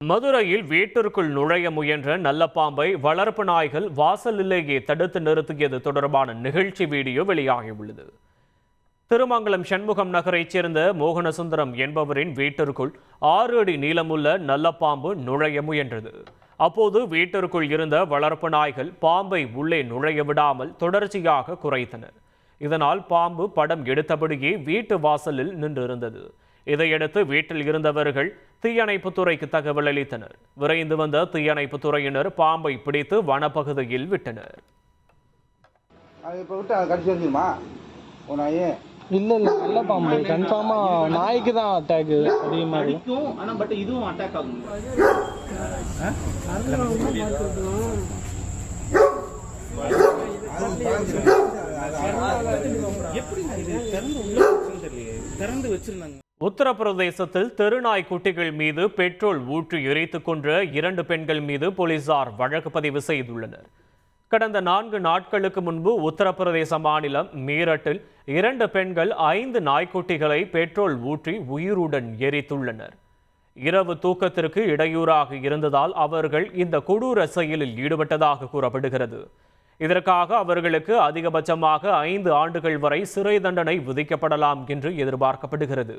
மதுரையில் வீட்டிற்குள் நுழைய முயன்ற நல்ல பாம்பை வளர்ப்பு நாய்கள் வாசலிலேயே தடுத்து நிறுத்தியது தொடர்பான நிகழ்ச்சி வீடியோ வெளியாகியுள்ளது. திருமங்கலம் சண்முகம் நகரைச் சேர்ந்த மோகனசுந்தரம் என்பவரின் வீட்டிற்குள் ஆறு அடி நீளமுள்ள நல்ல பாம்பு நுழைய முயன்றது. அப்போது வீட்டிற்குள் இருந்த வளர்ப்பு நாய்கள் பாம்பை உள்ளே நுழைய விடாமல் தொடர்ச்சியாக குறைத்தனர் இதனால் பாம்பு படம் எடுத்தபடியே வீட்டு வாசலில் நின்றிருந்தது. இதையடுத்து வீட்டில் இருந்தவர்கள் தீயணைப்புத் துறைக்கு தகவல் அளித்தனர். விரைந்து வந்த தீயணைப்புத் துறையினர் பாம்பை பிடித்து வனப்பகுதியில் விட்டனர். இல்ல இல்ல நல்ல பாம்பு. கன்ஃபார்மா நாய்க்கு தான் அட்டாக் அதிகமா இருக்கும் ஆனா பட் இதுவும் அட்டாக் ஆகும். எப்படி இது திறந்து உள்ள வச்சுன்னு தெரியலையே. திறந்து வச்சிருந்தாங்க. உத்தரப்பிரதேசத்தில் தெருநாய் குட்டிகள் மீது பெட்ரோல் ஊற்றி எரித்துக் கொன்ற இரண்டு பெண்கள் மீது போலீசார் வழக்கு பதிவு செய்துள்ளனர். கடந்த நான்கு நாட்களுக்கு முன்பு உத்தரப்பிரதேச மாநிலம் மீரட்டில் இரண்டு பெண்கள் ஐந்து நாய்க்குட்டிகளை பெட்ரோல் ஊற்றி உயிருடன் எரித்துள்ளனர். இரவு தூக்கத்திற்கு இடையூறாக இருந்ததால் அவர்கள் இந்த கொடூர செயலில் ஈடுபட்டதாக கூறப்படுகிறது. இதற்காக அவர்களுக்கு அதிகபட்சமாக ஐந்து ஆண்டுகள் வரை சிறை தண்டனை விதிக்கப்படலாம் என்று எதிர்பார்க்கப்படுகிறது.